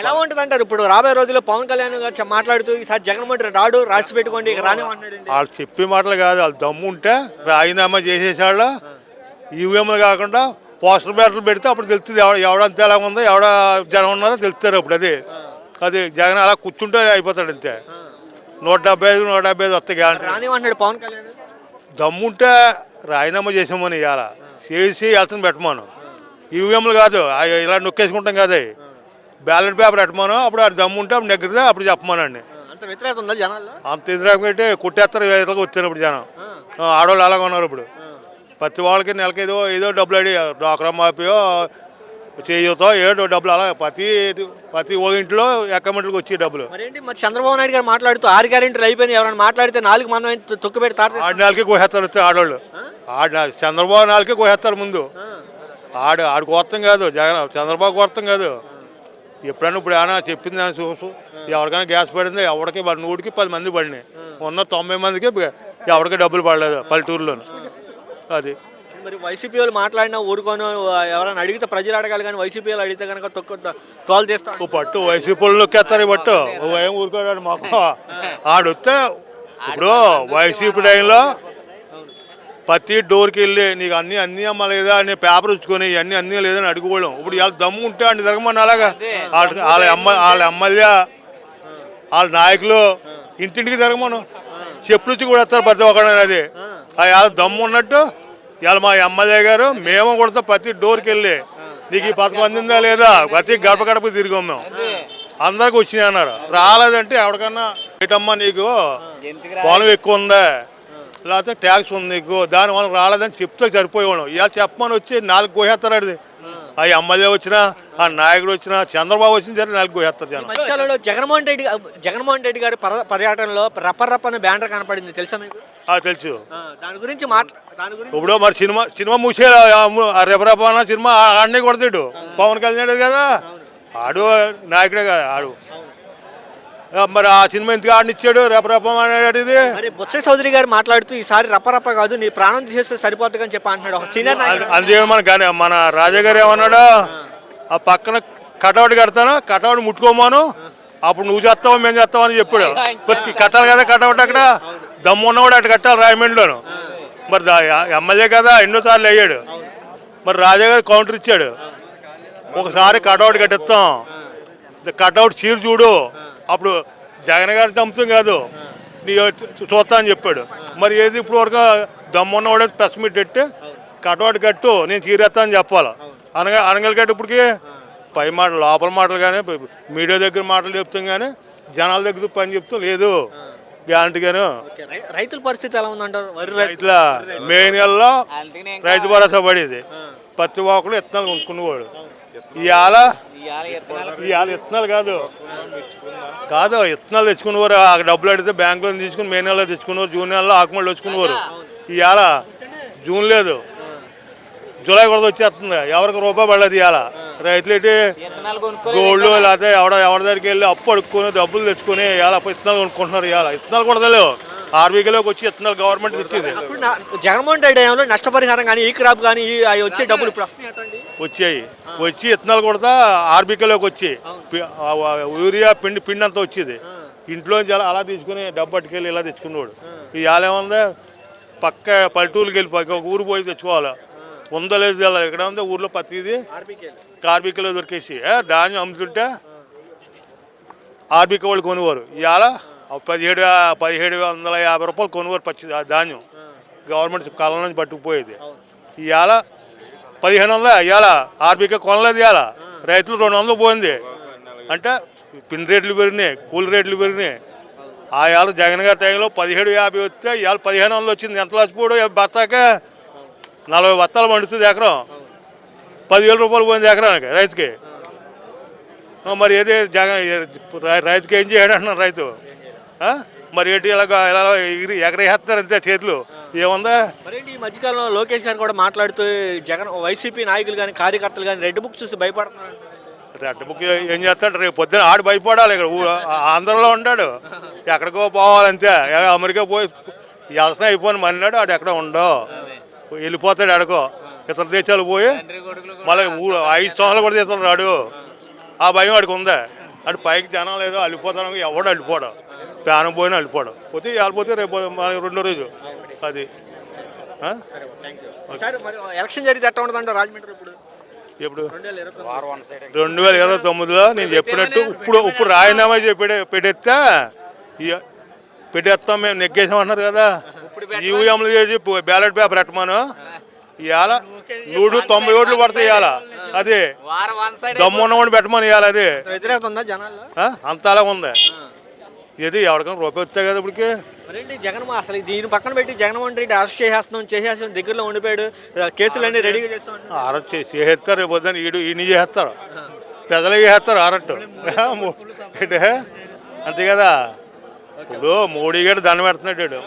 ఎలా ఉంటుంది అంటారు ఇప్పుడు రాబోయే రోజుల్లో పవన్ కళ్యాణ్ గారు మాట్లాడుతూ ఈసారి జగన్మోహన్ రెడ్డి రాడు రాసి పెట్టుకోండి ఇక రానివ్వండి వాళ్ళు చెప్పే మాటలు కాదు వాళ్ళు దమ్ము ఉంటే రాజీనామా చేసేసాళ్ళు ఈవీఎంలు కాకుండా పోస్టర్ బ్యాటర్లు పెడితే అప్పుడు తెలుస్తుంది ఎవడ ఎవడంత ఎలా ఉందో ఎవడ జనం ఉన్నారో తెలుస్తారు అప్పుడు అది. అది జగన్ అలా కూర్చుంటే అయిపోతాడు అంతే. నూట డెబ్బై ఐదు నూట డెబ్బై ఐదు వస్తాయి గ్యారంటీ. పవన్ కళ్యాణ్ దమ్ముంటే రాజీనామా చేసామని ఇవాళ చేసి వెళ్తాను పెట్టమను. ఈవీఎంలు కాదు ఇలా నొక్కేసుకుంటాం కదా. బ్యాలెట్ పేపర్ పెట్టమను అప్పుడు అది దమ్ముంటే అప్పుడు నెగ్గితే అప్పుడు చెప్పమనండి. అంత వ్యతిరేకత ఉందా జనాల్లో? అంత ఎదురాక పెట్టి కొట్టేస్తారు ఎదురుగా వచ్చారు ఇప్పుడు జనం. ఆడవాళ్ళు అలాగ ఉన్నారు ఇప్పుడు. ప్రతి వాళ్ళకి నెలకి ఏదో ఏదో డబ్బులు అడి డ్వాక్రా మాఫియో చేయూతో ఏదో డబ్బులు అలా ప్రతి ప్రతి ఓ ఇంట్లో అకౌంట్లకు వచ్చి డబ్బులు. మరేంటి? మరి చంద్రబాబు నాయుడు గారు మాట్లాడుతూ ఆరు గ్యారెంటీలు అయిపోయినాయి ఎవరైనా మాట్లాడితే నాలుగు మందం అయితే తొక్కు పెట్టి తాట ఆడి నెలకి కోసేస్తారు వచ్చి ఆడవాళ్ళు. ఆడ చంద్రబాబు నాలుకే కోసేస్తారు ముందు. ఆడు ఆడు కోస్తం కాదు జగన్ చంద్రబాబు కోస్తం కాదు. ఎప్పుడైనా ఇప్పుడు ఏమైనా చెప్పింది అని చూసు ఎవరికైనా గ్యాస్ పడింది? ఎవరికి నూటికి పది మంది పడినాయి. ఉన్న తొంభై మందికి ఎవరికి డబ్బులు పడలేదు పల్లెటూరులోను. అది. మరి వైసీపీ వాళ్ళు మాట్లాడినా ఊరుకోను ఎవరైనా అడిగితే ప్రజలు అడగాలి కానీ వైసీపీ వాళ్ళు అడిగితే కనుక తొక్కు తోలు తీస్తాం పట్టు వైసీపీ వాళ్ళు నొక్కేస్తారు పట్టు. ఏం ఊరుకోడాడు మాకు. ఆడొస్తే ఇప్పుడు వైసీపీ టైంలో ప్రతి డోర్కి వెళ్ళి నీకు అన్ని అన్ని అమ్మ లేదా? అని పేపర్ ఇచ్చుకొని ఇవన్నీ అన్నీ లేదని అడుగుకోవడం. ఇప్పుడు ఇవాళ దమ్ము ఉంటే అండి జరగమని అలాగా? వాళ్ళ వాళ్ళ అమ్మ వాళ్ళ ఎమ్మెల్యే వాళ్ళ నాయకులు ఇంటింటికి జరగమను. చెప్పులు ఇచ్చి కూడా వస్తారు ప్రతి ఒక్కడు అది. అది వాళ్ళ దమ్ము ఉన్నట్టు ఇవాళ మా ఎమ్మెల్యే గారు మేము కొడతాం ప్రతి డోర్కి వెళ్ళి. నీకు ఈ పథకం అందిందా లేదా? ప్రతి గడప గడప తిరిగాం మేము. అందరికి వచ్చినాయి అన్నారు. రాలేదంటే ఎవరికన్నా ఏటమ్మా నీకు? పొలం ఎక్కువ ఉందా? లేకపోతే ట్యాక్స్ ఉంది దాని వల్ల రాలేదని చెప్తే సరిపోయేవాళ్ళం. ఇలా చెప్పమని వచ్చి నాలుగు కోసేస్తారు అది ఆ ఎమ్మెల్యే వచ్చినా ఆ నాయకుడు వచ్చినా చంద్రబాబు వచ్చిన సరే నాలుగు కోసేస్తారు జనం. మధ్యకాలంలో జగన్మోహన్ రెడ్డి జగన్మోహన్ రెడ్డి గారి పర్య- పర్యటనలో రప్ప రప్ప అనే బ్యానర్ కనపడింది. తెలుసా మీకు? ఆ, తెలుసు. దాని గురించి ఇప్పుడు మరి సినిమా సినిమా మూసే రెపరపాన సినిమా ఆడనే కొడతాడు. పవన్ కళ్యాణ్ కదా. ఆడు నాయకుడే కదా ఆడు. మరి ఆ సినిమా ఎందుకు ఆడనిచ్చాడు? రెపరపం అనేది మరి బొత్స చౌదరి గారు మాట్లాడుతూ ఈసారి రప్పరప్ప కాదు నీ ప్రాణం తీసేస్తే సరిపోతుంది అని చెప్పి అంటున్నాడు. ఒక సీనియర్ అందుకే మన కానీ మన రాజా గారు ఏమన్నాడు? ఆ. పక్కన కటౌట్ కడతాను కటౌట్ ముట్టుకోమాను అప్పుడు నువ్వు చేస్తావు మేము చేస్తావు అని చెప్పాడు. కట్టాలి కదా కటౌట్ అక్కడ? దమ్ము ఉన్నవాడు అటు కట్టాలి రాయమండ్రిలోను మరి ఎమ్మెల్యే కదా ఎన్నోసార్లు అయ్యాడు. మరి రాజా గారు కౌంటర్ ఇచ్చాడు. ఒకసారి కటౌట్ కట్టిస్తాం. కటౌట్ చీర చూడు. అప్పుడు జగన్ గారి చంపుతాం కాదు. నీ చూస్తా అని చెప్పాడు. మరి ఏది ఇప్పుడు వరకు దమ్మున్నవాడు ప్రెస్ మీట్ పెట్టి కటౌట్ కట్టు నేను చీరేస్తా అని చెప్పాలి. అనగా అనగల కట్టు ఇప్పటికి పై మాటలు లోపల మాటలు కానీ మీడియా దగ్గర మాటలు చెప్తాం కానీ జనాల దగ్గర పని చెప్తాం. లేదు. గ్యారంటీగాను రైతుల పరిస్థితి ఎలా ఉందంటారు? వరి రైతు ఇట్లా మే నెలలో రైతు భరోసా పడేది. ప్రతి ఒక్కరు ఇత్తనాలు కొనుక్కునేవాడు ఇవాళ ఇవాళ ఇత్తనాలు కాదు. కాదు ఇత్తనాలు తెచ్చుకునేవారు. ఆ డబ్బులు అడిగితే బ్యాంకులో తీసుకుని మే నెలలో తెచ్చుకునేవారు. జూన్ నెలలో ఆకుమళ్ళు వచ్చుకునేవారు ఇవాళ జూన్ లేదు. జూలై కూడా వచ్చేస్తుంది. ఎవరికి రూపాయి పడలేదు ఇవాళ. రైతులు ఏంటి గోల్డ్ లేకపోతే ఎవడ ఎవరి దగ్గరికి వెళ్ళి అప్పు అడుక్కొని డబ్బులు తెచ్చుకొని ఇవాళ ఇత్తనాలు కొనుక్కుంటున్నారు ఇవాళ. ఇత్తనాలు కూడా తెలియవు ఆర్బీకేలోకి వచ్చి ఇత్తనాలు గవర్నమెంట్ ఇచ్చింది నా- జగన్మోహన్ రెడ్డి టైంలో నష్టపరిహారం కానీ ఈ క్రాప్ కానీ ఈ అవి వచ్చే డబ్బులు ఇప్పుడు వస్తున్నాయి అటండి. వచ్చాయి. వచ్చి ఇత్తనాలు కొడతా ఆర్బీకేలోకి వచ్చి. పి- ఆ- ఆ యూరియా పిండి పిండి అంతా వచ్చేది. ఇంట్లోంచి అలా అలా తీసుకుని డబ్బు పట్టుకెళ్ళి ఇలా తెచ్చుకునేవాడు ఇవాళ ఏముంది? పక్క పల్లెటూరుకి వెళ్ళి పక్క ఒక ఊరు పోయి తెచ్చుకోవాలి. ఉందో లేదు తెలియదు. ఇక్కడ ఉంది ఊర్లో ప్రతిదీ కార్మికులు దొరికేసి ఏ, ధాన్యం అమ్ముతుంటే ఆర్బీకే వాళ్ళు కొనువారు ఇవాళ పదిహేడు పదిహేడు వందల యాభై రూపాయలు కొనువారు పచ్చి ఆ ధాన్యం. గవర్నమెంట్ కళ్ళ నుంచి పట్టుకుపోయేది. ఇవాళ పదిహేను వందల ఇవాళ ఆర్బీకే కొనలేదు ఇవాళ రైతులు రెండు వందలు పోయింది. అంటే పిండి రేట్లు పెరిగినాయి కూలి రేట్లు పెరిగినాయి. ఆ ఇవాళ జగన్ గారి టైంలో పదిహేడు యాభై వస్తే ఇవాళ పదిహేను వందలు వచ్చింది. ఎంత లచ్చిపోడు బత్తాకే? నలభై బత్తాలు పండుతుంది ఎకరం. పదివేల రూపాయలు పోయింది ఎకరానికి రైతుకి. మరి ఏది జగన్ రైతుకి ఏం చేయడు రైతు? మరి ఏంటి ఇలాగ ఇలా ఎగిరి ఎగరేస్తారు అంతే చేతులు? ఏముందా? మరేంటి ఈ మధ్యకాలంలో లోకేష్ గారు కూడా మాట్లాడుతూ జగన్ వైసీపీ నాయకులు కానీ కార్యకర్తలు కానీ రెడ్ బుక్ చూసి భయపడుతున్నారు. రెడ్ బుక్ ఏం చేస్తాడు? రేపు పొద్దున ఆడు భయపడాలి ఇక్కడ. ఆంధ్రలో ఉంటాడు ఎక్కడికో పోవాలంతే. అమెరికా పోయి వ్యవసాయం అయిపోయిన మన్నాడు ఆడు ఎక్కడ ఉండవు వెళ్ళిపోతాడు ఎడకో ఇతర దేశాలు పోయి మళ్ళీ ఊ- ఐదు సంవత్సరాలు కూడా తీస్తాడు రాడు ఆ భయం వాడికి ఉందా? అటు పైకి జనం లేదో అల్లిపోతాను ఎవడు అల్లిపోడు. ప్రాణం పోయినా అల్లిపోడు పోతే వెళ్ళిపోతే రేపు రెండో రోజు. అది. ఎలక్షన్ జరిగితే ఎట్లా ఉంటుంది రాజమండ్రి ఇప్పుడు? ఇప్పుడు రెండు వేల ఇరవై తొమ్మిదిలో నేను చెప్పినట్టు ఇప్పుడు ఇప్పుడు రాజీనామా చెప్పి పెట్టేస్తే. పెట్టేస్తాం మేము నెగ్గేసాం అన్నారు కదా ఈవీఎంలు చేసి బ్యాలెట్ పేపర్ పెట్టమను. ఇవాళ నూడు తొంభై ఓట్లు పడతాయి ఇవాళ. అదే. దమ్మున్నవాడిని పెట్టమని ఇవాళ అదే. వ్యతిరేకత ఉందా జనాల్లో? ఆ? అంత అలా ఉంది ఇది ఎవరికైనా రూపాయి వస్తాయి కదా ఇప్పటికి? మరేంటి జగన్ అసలు దీని పక్కన పెట్టి జగన్మోహన్ రెడ్డి అరెస్ట్ చేసేస్తున్నాం చేసేస్తాం దగ్గరలో ఉండిపోయాడు. కేసులన్నీ రెడీగా చేస్తాం అరెస్ట్ చేసి చేస్తారు రేపు పొద్దున్న ఈడు ఈయన చేస్తారు పెద్దలు చేస్తారు అరెట్టు ఏంటే? అంతే కదా? ఇప్పుడు మోడీ గారు దండం పెడుతున్నాడు.